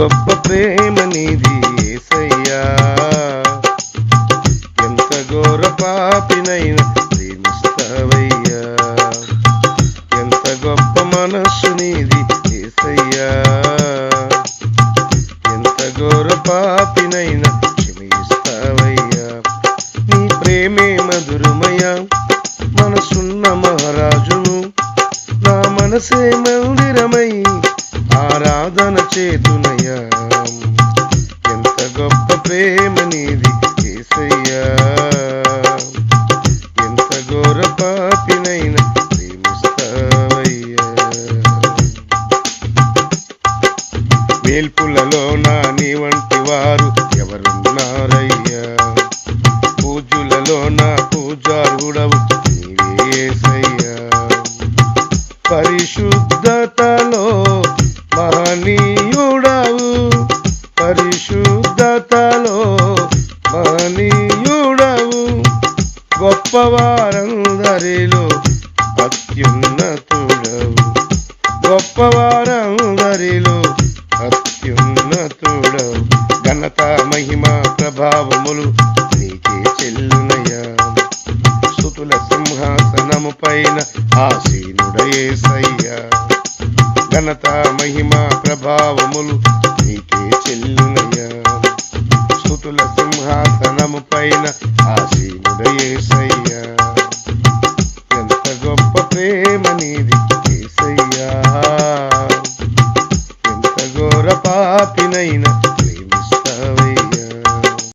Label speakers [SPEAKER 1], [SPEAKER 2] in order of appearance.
[SPEAKER 1] గొప్ప ప్రేమ నీది ఏసయ్యా. ఎంత ఘోర పాపినైనా ప్రేమిస్తావయ్యా. ఎంత గొప్ప మనస్సు నీది ఏసయ్యా. ఎంత ఘోర పాపినైనా క్షమిస్తావయ్యా. నీ ప్రేమే మధురమయ్యా. మనసున్న మహారాజును నా మనసే మందిరమై ఆరాధన చేతునయ్యా. ఎంత గొప్ప ప్రేమ నీది ఏసయ్యా ఎంత ఘోర పాపినైన ప్రేమిస్తావయ్యా. వేల్పులలో నా నీ వంటి వారు ఎవరున్నారయ్యా. పూజులలో నా పూజారుడవు నీవేసయ్యా పరిశుద్ధ పరిశుద్ధతలో మహనీయుడవు గొప్పవారందరిలో అత్యున్నతుడవు. గొప్పవారందరిలో అత్యున్నతుడవు. ఘనత మహిమ ప్రభావములు నీకే చెల్లునయా సుతుల సింహాసనము పైన ఆసీనుడయేసయ్యా ఘనత మహిమ ప్రభావములు నీకే చెల్లునయ్యా. ఆశీనుడయేసయ్యా ఎంత గొప్ప ప్రేమ నీది ఎంత ఘోర పాపినైనా